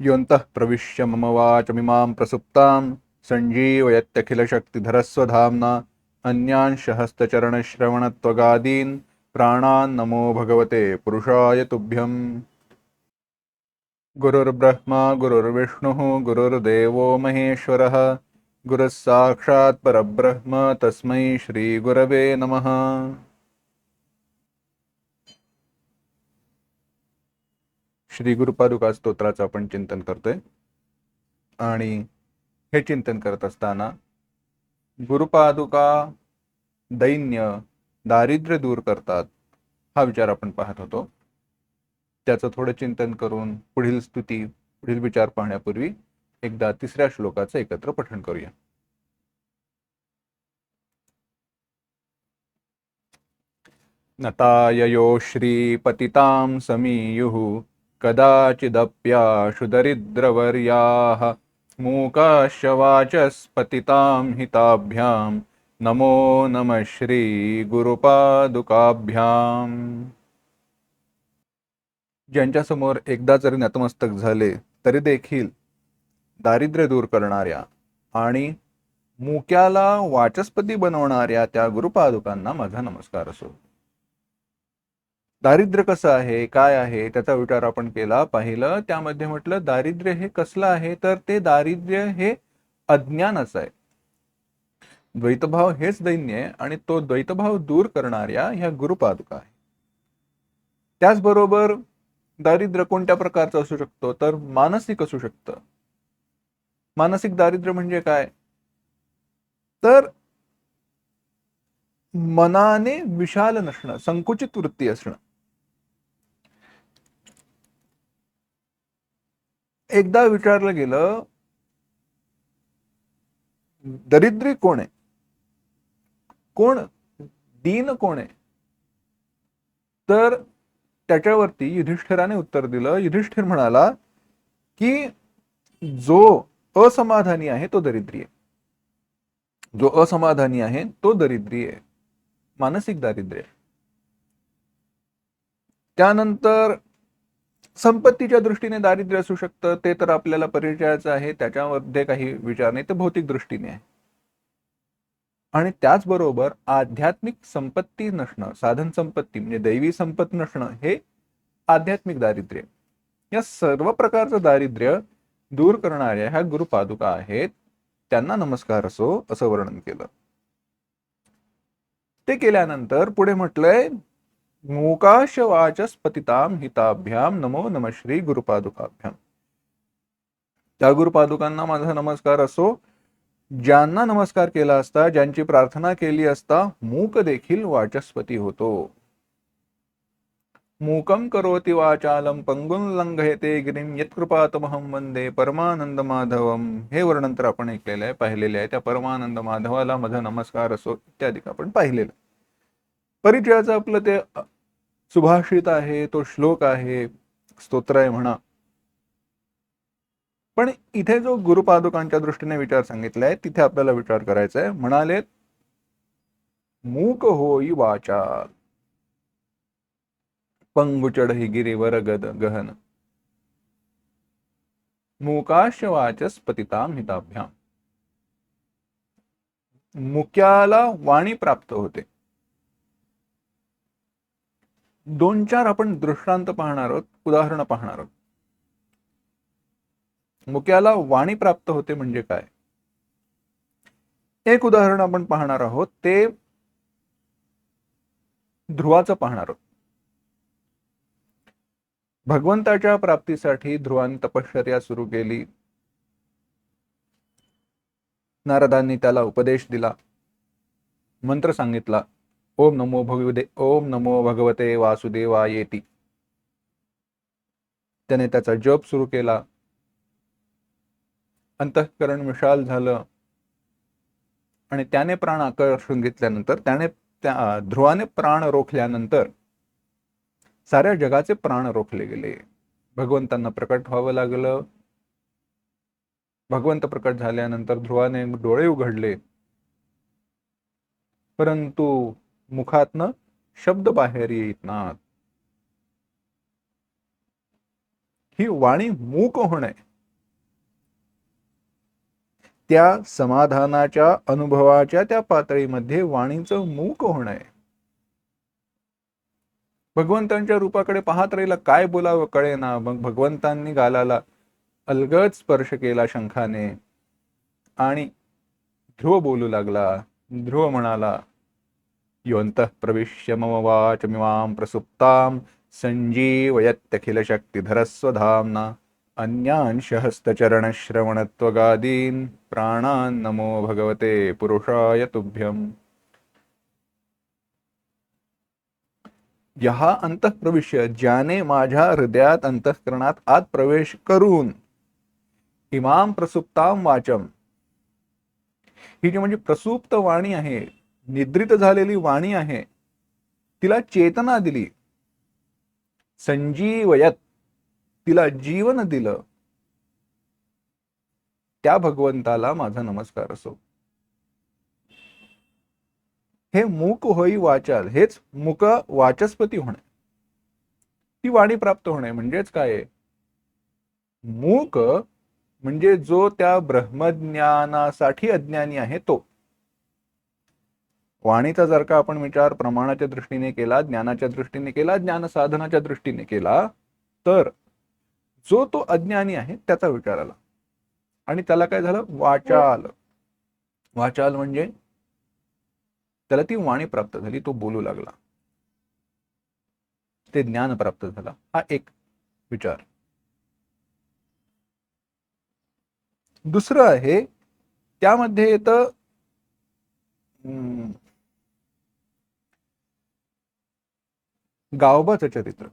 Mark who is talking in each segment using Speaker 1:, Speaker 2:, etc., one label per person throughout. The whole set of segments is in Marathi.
Speaker 1: योऽन्तः प्रविश्य मम वाचमिमां प्रसुप्तां सञ्जीवयत्यखिलशक्तिधरस्वधाम्ना अन्यांशहस्तचरणश्रवणत्वगादीन् प्राणान् नमो भगवते पुरुषाय तुभ्यम्। गुरुर्ब्रह्मा गुरुर्विष्णुः गुरुर्देवो महेश्वरः गुरुः साक्षात् परब्रह्म तस्मै श्रीगुरवे नमः। श्री गुरुपादुका स्तोत्राचं आपण चिंतन करतोय. आणि हे चिंतन करत असताना गुरुपादुका दैन्य दारिद्र्य दूर करतात हा विचार आपण पाहत होतो. त्याचं थोडं चिंतन करून पुढील स्तुती पुढील विचार पाहण्यापूर्वी एकदा तिसऱ्या श्लोकाचं एकत्र पठण करूया. नताययो श्रीपतितां समीयुः कदाचिदप्याशु दरिद्रवर्याः मूकाश्च वाचस्पतितां हिताभ्यां नमो नमः श्रीगुरुपादुकाभ्याम्। ज्यांच्यासमोर एकदा जरी नतमस्तक झाले तरी देखील दारिद्र्य दूर करणाऱ्या आणि मुक्याला वाचस्पती बनवणाऱ्या त्या गुरुपादुकांना माझा नमस्कार असो. दारिद्र्य कसं आहे काय आहे त्याचा विचार आपण केला. पाहिलं त्यामध्ये म्हटलं दारिद्र्य हे कसलं आहे? तर ते दारिद्र्य हे अज्ञानच आहे. द्वैतभाव हेच दैन्य आहे आणि तो द्वैतभाव दूर करणाऱ्या ह्या गुरुपादुका आहे त्याचबरोबर दारिद्र्य कोणत्या प्रकारचं असू शकतो? तर मानसिक असू शकतं. मानसिक दारिद्र्य म्हणजे काय? तर मनाने विशाल नसणं संकुचित वृत्ती असणं. एकदा विचारलं गेलं दरिद्री कोण आहे? कोण? दीन कोण आहे? तर त्याच्यावरती युधिष्ठिराने उत्तर दिलं. युधिष्ठिर म्हणाला की जो असमाधानी आहे तो दरिद्री आहे. जो असमाधानी आहे तो दरिद्री आहे. मानसिक दारिद्र्य त्यानंतर संपत्तीच्या दृष्टीने दारिद्र्य असू शकतं ते तर आपल्याला परिचयाचं आहे त्याच्यामध्ये काही विचार नाही ते भौतिक दृष्टीने आहे. आणि त्याचबरोबर आध्यात्मिक संपत्ती नसणं साधन संपत्ती म्हणजे दैवी संपत नसणं हे आध्यात्मिक दारिद्र्य या सर्व प्रकारचं दारिद्र्य दूर करणाऱ्या ह्या गुरुपादुका आहेत त्यांना नमस्कार असो असं वर्णन केलं. ते केल्यानंतर पुढे म्हटलंय मूकाशवाचस्पतिताम हिताभ्याम नमो नम श्री गुरुपादुकाभ्याम त्या गुरुपादुकांना माझा नमस्कार असो ज्यांना नमस्कार केला असता ज्यांची प्रार्थना केली असता मूक देखील वाचस्पती होतो। मूकं करोति वाचालम पंगुन लंघयते गिरीम यत्कृपातमहम वंदे परमानंद माधवम हे वर्णन तर आपण ऐकलेलं आहे पाहिलेले आहे. त्या परमानंद माधवाला माझा नमस्कार असो इत्यादी आपण पाहिलेलं परिचयाचं आपलं ते सुभाषित आहे तो श्लोक आहे स्तोत्र आहे म्हणा. पण इथे जो गुरुपादुकांच्या दृष्टीने विचार सांगितलाय तिथे आपल्याला विचार करायचा आहे म्हणाले मूक होई वाचा पंगुचड ही गिरीवर गद गहन. मूकाश वाचस पतिताम हिताभ्याम मुक्याला वाणी प्राप्त होते. दोन चार आपण दृष्टांत पाहणार आहोत उदाहरण पाहणार आहोत. मुक्याला वाणी प्राप्त होते म्हणजे काय? एक उदाहरण आपण पाहणार आहोत ते ध्रुवाचं पाहणार आहोत. भगवंताच्या प्राप्तीसाठी ध्रुवान तपश्चर्या सुरू केली. नारदांनी त्याला उपदेश दिला मंत्र सांगितला. ओम नमो भगवते ओम नमो भगवते वासुदेवायेती. त्याने त्याचा जप सुरू केला. अंतःकरण विशाल झालं. आणि त्याने प्राण आकर्षून घेतल्यानंतर त्याने त्या ध्रुवाने प्राण रोखल्यानंतर साऱ्या जगाचे प्राण रोखले गेले. भगवंतांना प्रकट व्हावं लागलं. भगवंत प्रकट झाल्यानंतर ध्रुवाने डोळे उघडले. परंतु मुखातनं शब्द बाहेर येत ही वाणी मूक होणे. त्या समाधानाच्या अनुभवाच्या त्या पातळीमध्ये वाणीचं मूक होणं. भगवंतांच्या रूपाकडे पाहत राहिला काय बोलावं कळे ना मग भगवंतांनी गालाला अलगद स्पर्श केला शंखाने. आणि ध्रुव बोलू लागला. ध्रुव म्हणाला योऽन्तः प्रविश्य मम वाचमिमां प्रसुप्तां सञ्जीवयत्यखिलशक्तिधरस्वधाम्ना अन्यांशहस्तचरणश्रवणत्वगादीन् प्राणान् नमो भगवते पुरुषाय तुभ्यम्। यहा अंतःप्रविश्य ज्याने माझ्या हृदयात अंतःकरणात आत प्रवेश करून। इमाम प्रसुप्ताम वाचम ही जी म्हणजे प्रसुप्त वाणी आहे। निद्रित झालेली वाणी आहे. तिला चेतना दिली. संजीवयत तिला जीवन दिलं. त्या भगवंताला माझा नमस्कार असो. हे मूक होई वाचाल हेच मुक वाचस्पती होणे. ती वाणी प्राप्त होणे म्हणजेच काय मूक म्हणजे जो त्या ब्रह्मज्ञानासाठी अज्ञानी आहे तो. वाणीचा जर का आपण विचार प्रमाणाच्या दृष्टीने केला ज्ञानाच्या दृष्टीने केला ज्ञान साधनाच्या दृष्टीने केला तर जो तो अज्ञानी आहे त्याचा विचार आला. आणि त्याला काय झालं? वाचाल. वाचाल म्हणजे त्याला ती वाणी प्राप्त झाली तो बोलू लागला. ते ज्ञान प्राप्त झाला हा एक विचार. दुसरं आहे त्यामध्ये येतं गावबाचं चरित्र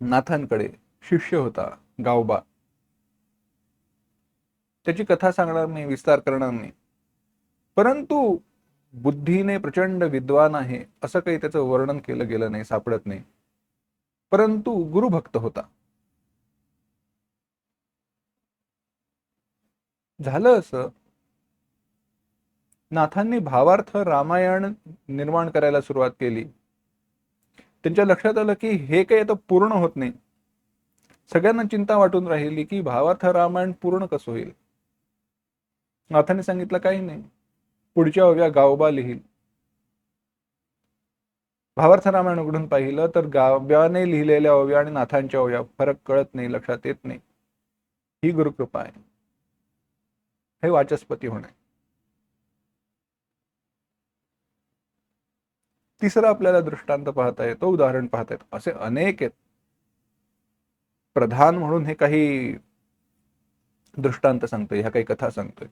Speaker 1: नाथांकडे शिष्य होता गावबा. त्याची कथा सांगणार नाही विस्तार करणार नाही. परंतु बुद्धीने प्रचंड विद्वान आहे असं काही त्याचं वर्णन केलं गेलं नाही सापडत नाही. परंतु गुरुभक्त होता. झालं असं नाथांनी भावार्थ रामायण निर्माण करायला सुरुवात केली. त्यांच्या लक्षात आलं की हे काही आता पूर्ण होत नाही. सगळ्यांना चिंता वाटून राहिली की भावार्थ रामायण पूर्ण कसं होईल? नाथाने सांगितलं काही नाही. पुढच्या ओव्या गावबा लिहिल. भावार्थ रामायण उघडून पाहिलं तर गाव्याने लिहिलेल्या ओव्या आणि नाथांच्या ओव्या फरक कळत नाही लक्षात येत नाही. ही गुरुकृपा आहे. हे वाचस्पती होणे. तिसरा आपल्याला दृष्टांत पाहता येतो उदाहरण पाहता येतो. असे अनेक आहेत. प्रधान म्हणून हे काही दृष्टांत सांगतोय ह्या काही कथा सांगतोय.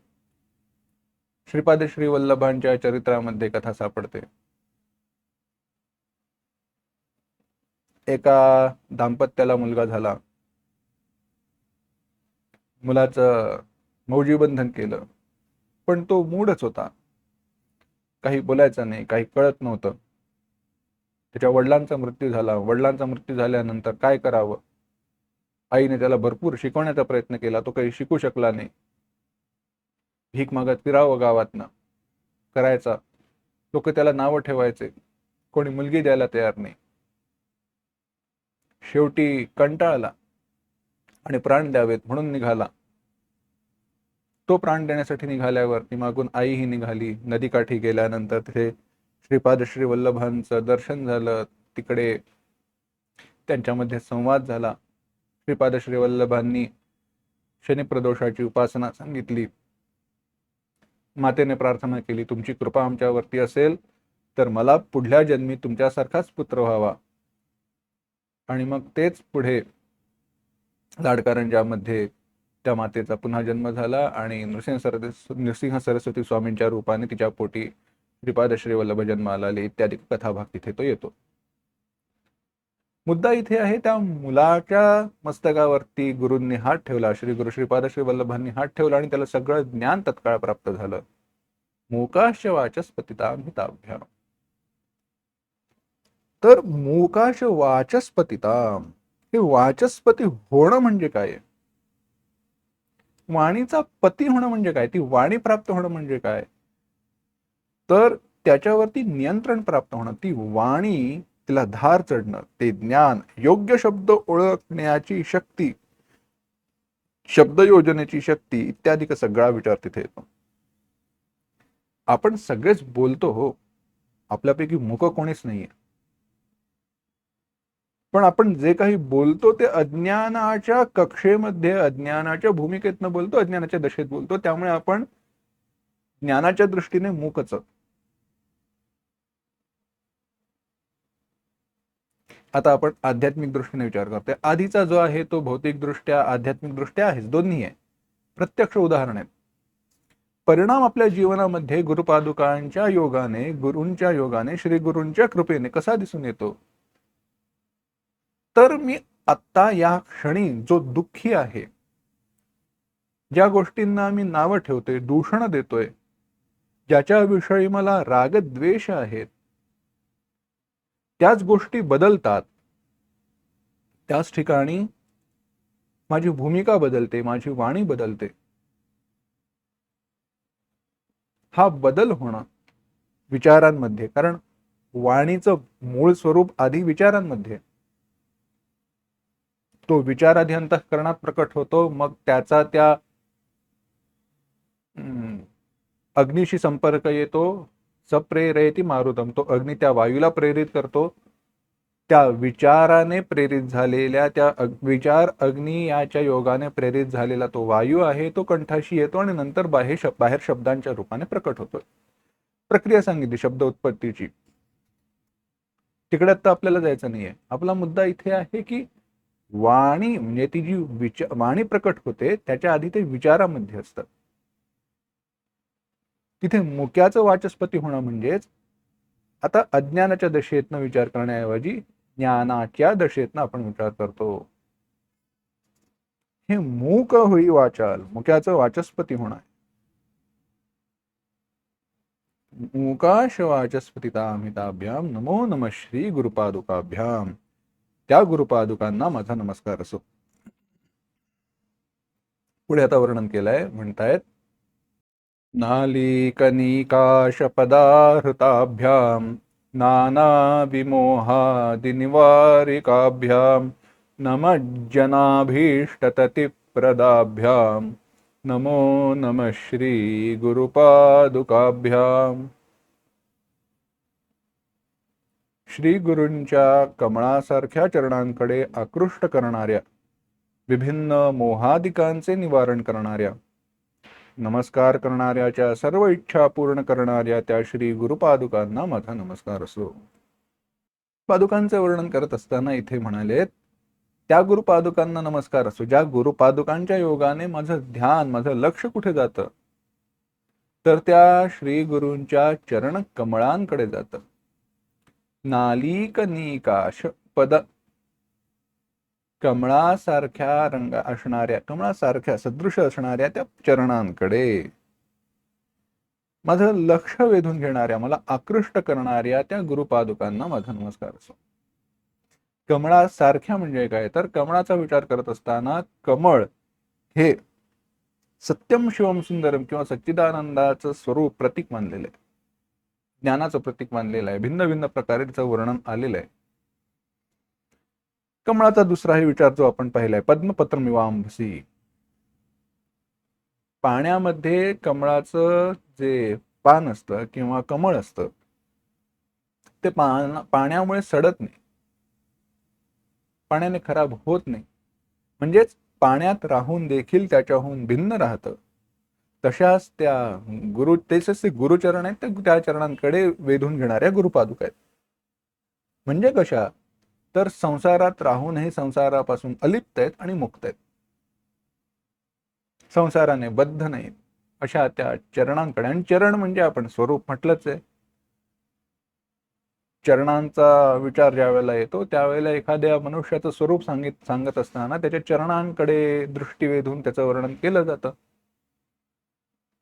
Speaker 1: श्रीपाद श्री वल्लभांच्या चरित्रामध्ये कथा सापडते. एका दाम्पत्याला मुलगा झाला. मुलाचं मौजीबंधन केलं. पण तो मूडच होता. काही बोलायचं नाही काही कळत नव्हतं. त्याच्या वडिलांचा मृत्यू झाला. वडिलांचा मृत्यू झाल्यानंतर काय करावं? आईने त्याला भरपूर शिकवण्याचा प्रयत्न केला. तो काही शिकू शकला नाही. भीक मागत फिरावं गावातनं. करायचा. लोक त्याला नावं ठेवायचे. कोणी मुलगी द्यायला तयार नाही. शेवटी कंटाळला आणि प्राण द्यावेत म्हणून निघाला. तो प्राण देण्यासाठी निघाल्यावर मागून आईही निघाली. नदीकाठी गेल्यानंतर तिथे श्रीपाद श्री वल्लभांचं दर्शन झालं तिकडे त्यांच्यामध्ये संवाद झाला. श्रीपाद श्री वल्लभांनी शनिप्रदोषाची उपासना सांगितली. मातेने प्रार्थना केली तुमची कृपा आमच्यावरती असेल तर मला पुढल्या जन्मी तुमच्यासारखाच पुत्र व्हावा. आणि मग तेच पुढे लाडकारंजामध्ये त्या मातेचा पुन्हा जन्म झाला आणि नृसिंह सरस्वती नृसिंह सरस्वती स्वामींच्या रूपाने तिच्या पोटी श्रीपाद श्री वल्लभ जन्माला इत्यादी कथाभाग तिथे तो येतो. मुद्दा इथे आहे त्या मुलाच्या मस्तकावरती गुरुंनी हात ठेवला श्री गुरु श्रीपाद श्री वल्लभांनी हात ठेवला आणि त्याला सगळं ज्ञान तत्काळ प्राप्त झालं. मोकाश वाचस्पतिताम तर मोकाश वाचस्पतिताम हे वाचस्पती होणं म्हणजे काय? वाणीचा पती होणं म्हणजे काय? ती वाणी प्राप्त होणं म्हणजे काय? तर त्याच्यावरती नियंत्रण प्राप्त होणं ती वाणी तिला धार चढणं ते ज्ञान योग्य शब्द ओळखण्याची शक्ती शब्द योजनेची शक्ती इत्यादी का सगळा विचार तिथे येतो. आपण सगळेच बोलतो हो आपल्यापैकी मुख कोणीच नाहीये. पण आपण जे काही बोलतो ते अज्ञानाच्या कक्षेमध्ये अज्ञानाच्या भूमिकेतनं बोलतो अज्ञानाच्या दशेत बोलतो त्यामुळे आपण ज्ञानाच्या दृष्टीने मूकच आता आपण आध्यात्मिक दृष्टीने विचार करतोय. आधीचा जो आहे तो भौतिक दृष्ट्या आध्यात्मिक दृष्ट्या आहेच दोन्ही आहे. प्रत्यक्ष उदाहरण आहे. परिणाम आपल्या जीवनामध्ये गुरुपादुकांच्या योगाने गुरूंच्या योगाने श्री गुरूंच्या कृपेने कसा दिसून येतो? तर मी आत्ता या क्षणी जो दुःखी आहे ज्या गोष्टींना मी नावं ठेवतोय दूषण देतोय ज्याच्याविषयी मला रागद्वेष आहेत त्याच गोष्टी बदलतात त्याच ठिकाणी माझी भूमिका बदलते माझी वाणी बदलते. हा बदल होणं विचारांमध्ये कारण वाणीचं मूळ स्वरूप आधी विचारांमध्ये. तो विचार आधी अंतःकरणात प्रकट होतो मग त्याचा त्या अग्निशी अग्नीशी संपर्क येतो सप्रेरयती मारुतम. तो अग्नी त्या वायूला प्रेरित करतो. त्या विचाराने प्रेरित झालेल्या त्या अग- विचार अग्नी याच्या योगाने प्रेरित झालेला तो वायू आहे तो कंठाशी येतो आणि नंतर बाहेर शब- बाहेर शब्दांच्या रूपाने प्रकट होतो प्रक्रिया सांगितली शब्द उत्पत्तीची. तिकडे आता आपल्याला जायचं नाहीये. आपला मुद्दा इथे आहे की वाणी म्हणजे ती जी विचार वाणी प्रकट होते त्याच्या आधी ते विचारामध्ये असतं. तिथे मुक्याचं वाचस्पती होणं म्हणजेच आता अज्ञानाच्या दशेतनं विचार करण्याऐवजी ज्ञानाच्या दशेतनं आपण विचार करतो. हे मूक होई वाचाल मुक्याचं वाचस्पती होणं मुकाश मूकाश वाचस्पतितामिताभ्याम नमो नम श्री गुरुपादुकाभ्याम. त्या गुरुपादुकांना माझा नमस्कार असो. पुढे आता वर्णन केलंय म्हणतायत नालीकनिकाशपदाहृताभ्यां नानाविमोहादिनिवारिकाभ्यां नमज्जनाभीष्टततिप्रदाभ्यां नमो नमः श्रीगुरुपादुकाभ्याम् श्रीगुरूंच्या कमळासारख्या चरणांकडे आकृष्ट करणाऱ्या विभिन्न मोहादिकांचे निवारण करणाऱ्या नमस्कार करणाऱ्याच्या सर्व इच्छा पूर्ण करणाऱ्या त्या श्री गुरुपादुकांना माझा नमस्कार असो. पादुकांचे वर्णन करत असताना इथे म्हणाले त्या गुरुपादुकांना नमस्कार असो. ज्या गुरुपादुकांच्या योगाने माझं ध्यान माझं लक्ष कुठे जातं? तर त्या श्री गुरूंच्या चरण कमळांकडे जातं. नालिक निकाश पद कमळासारख्या रंग असणाऱ्या कमळासारख्या सदृश असणाऱ्या त्या चरणांकडे. माझं लक्ष वेधून घेणाऱ्या मला आकृष्ट करणाऱ्या त्या गुरुपादुकांना माझा नमस्कार असो. कमळासारख्या म्हणजे काय? तर कमळाचा विचार करत असताना कमळ हे सत्यम शिवम सुंदरम किंवा सच्चिदानंदाचं स्वरूप प्रतीक मानलेलं आहे. ज्ञानाचं प्रतीक मानलेलं आहे. भिन्न भिन्न प्रकारे त्याचं वर्णन आलेलं आहे. कमळाचा दुसराही विचार जो आपण पाहिलाय पद्मपत्र मिवांभसी पाण्यामध्ये कमळाचं जे पान असतं किंवा कमळ असतं ते पान पाण्यामुळे सडत नाही. पाण्याने खराब होत नाही. म्हणजेच पाण्यात राहून देखील त्याच्याहून भिन्न राहतं. तशाच त्या गुरु तेच ते गुरुचरण आहेत त्या- त्या चरणांकडे वेधून घेणाऱ्या गुरुपादुका आहेत. म्हणजे कशा? तर संसारात राहूनही संसारापासून अलिप्त आहेत आणि मुक्त आहेत. संसाराने बद्ध नाहीत अशा त्या चरणांकडे. आणि चरण म्हणजे आपण स्वरूप म्हटलंच आहे. चरणांचा विचार ज्या वेळेला येतो त्यावेळेला एखाद्या मनुष्याचं स्वरूप सांगित सांगत असताना त्याच्या चरणांकडे दृष्टी वेधून त्याचं वर्णन केलं जातं.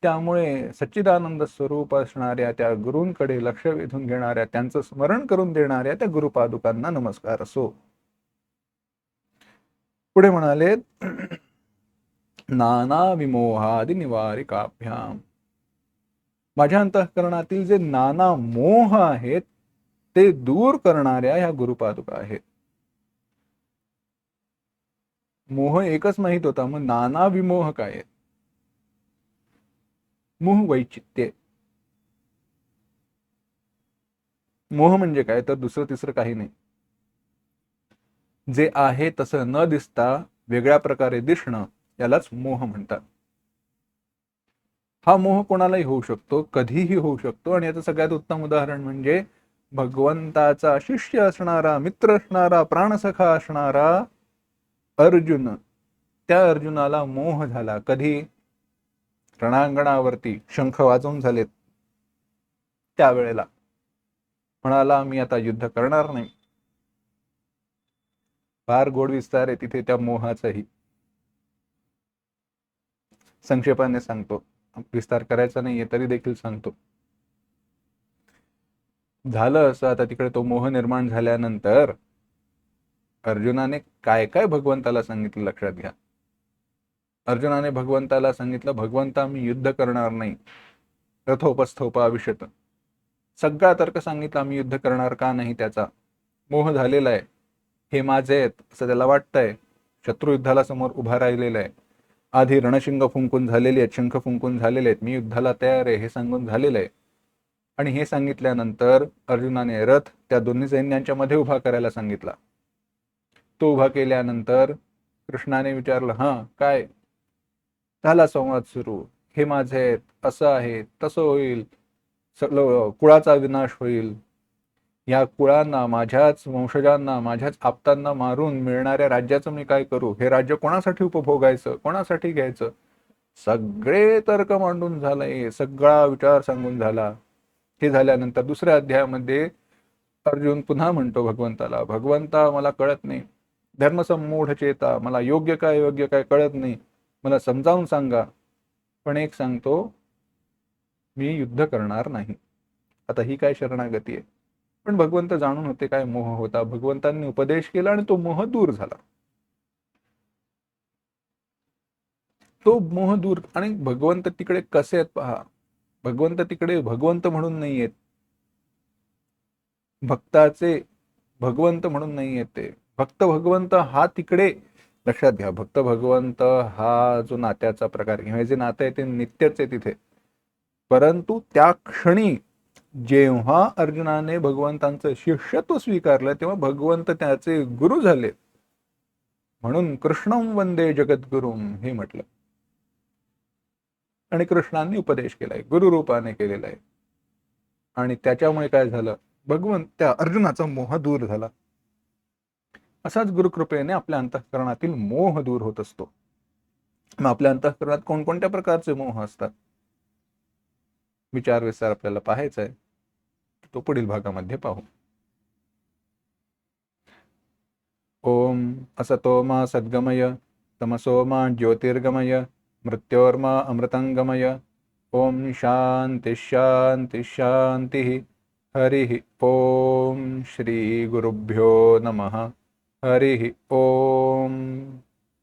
Speaker 1: त्यामुळे सच्चिदानंद स्वरूप असणाऱ्या त्या गुरूंकडे लक्ष वेधून घेणाऱ्या त्यांचं स्मरण करून देणाऱ्या त्या गुरुपादुकांना नमस्कार असो. पुढे म्हणाले नाना विमोहादि निवारिकाभ्याम. माझ्या अंतःकरणातील जे नाना मोह आहेत ते दूर करणाऱ्या ह्या गुरुपादुका आहेत. मोह एकच माहीत होता मग नाना विमोह काय आहेत मोह वैचित्य मोह म्हणजे काय? तर दुसरं तिसरं काही नाही. जे आहे तसं न दिसता वेगळ्या प्रकारे दिसणं यालाच मोह म्हणतात. हा मोह कोणालाही होऊ शकतो कधीही होऊ शकतो. आणि याचं सगळ्यात उत्तम उदाहरण म्हणजे भगवंताचा शिष्य असणारा मित्र असणारा प्राणसखा असणारा अर्जुन. त्या अर्जुनाला मोह झाला. कधी? रणांगणावरती शंख वाजवून झालेत त्यावेळेला. म्हणाला मी आता युद्ध करणार नाही. फार गोड विस्तार आहे तिथे त्या मोहाचाही. संक्षेपाने सांगतो. विस्तार करायचा नाहीये तरी देखील सांगतो. झालं असं आता तिकडे तो मोह निर्माण झाल्यानंतर अर्जुनाने काय काय भगवंताला सांगितलं लक्षात घ्या. अर्जुनाने भगवंताला सांगितलं भगवंता मी युद्ध करणार नाही. रथोपस्थोपाविषत सगळा तर्क सांगितला मी युद्ध करणार का नाही त्याचा? मोह झालेला आहे. हे माझे आहेत असं त्याला वाटतंय. शत्रुयुद्धाला समोर उभा राहिलेला आहे. आधी रणशिंग फुंकून झालेली आहेत शंख फुंकून झालेले आहेत. मी युद्धाला तयार आहे हे सांगून झालेलं आहे. आणि हे सांगितल्यानंतर अर्जुनाने रथ त्या दोन्ही सैन्यांच्या मध्ये उभा करायला सांगितला. तो उभा केल्यानंतर कृष्णाने विचारलं हा काय? झाला संवाद सुरू. हे माझे आहेत असं आहे तसं होईल सगळं कुळाचा विनाश होईल. या कुळांना माझ्याच वंशजांना माझ्याच आप्तांना मारून मिळणाऱ्या राज्याचं मी काय करू? हे राज्य कोणासाठी उपभोगायचं? कोणासाठी घ्यायचं? सगळे तर्क मांडून झालंय सगळा विचार सांगून झाला. हे झाल्यानंतर दुसऱ्या अध्यायामध्ये अर्जुन पुन्हा म्हणतो भगवंताला भगवंता मला कळत नाही. धर्मसमूढ चेता मला योग्य काय योग्य काय कळत नाही. मला समजावून सांगा. पण एक सांगतो मी युद्ध करणार नाही. आता ही काय शरणागती आहे? पण भगवंत जाणून होते काय मोह होता. भगवंतांनी उपदेश केला आणि तो मोह दूर झाला. तो मोह दूर आणि भगवंत तिकडे कसे आहेत पहा. भगवंत तिकडे भगवंत म्हणून नाही आहेत. भक्ताचे भगवंत म्हणून नाही येत ते. भक्त भगवंत हा तिकडे लक्षात घ्या भक्त भगवंत हा जो नात्याचा प्रकार किंवा जे नातं आहे ते नित्यच आहे तिथे. परंतु त्या क्षणी जेव्हा अर्जुनाने भगवंतांचं शिष्यत्व स्वीकारलं तेव्हा भगवंत त्याचे गुरु झाले. म्हणून कृष्णम वंदे जगद्गुरुम हे म्हटलं. आणि कृष्णांनी उपदेश केलाय गुरुरूपाने केलेला आहे आणि त्याच्यामुळे काय झालं? भगवंत त्या अर्जुनाचा मोह दूर झाला. असाच गुरुकृपेने आपल्या अंतःकरणातील मोह दूर होत असतो. मग आपल्या अंतःकरणात कोणकोणत्या प्रकारचे मोह असतात? विचार विस्तार आपल्याला पाहायचा आहे. तो पुढील भागामध्ये पाहू. ओम असतोमा सद्गमय तमसोमा ज्योतिर्गमय मृत्योर्मा अमृतंगमय ओम शांती शांती शांती हरि ओम श्री गुरुभ्यो नमः। हरि ओम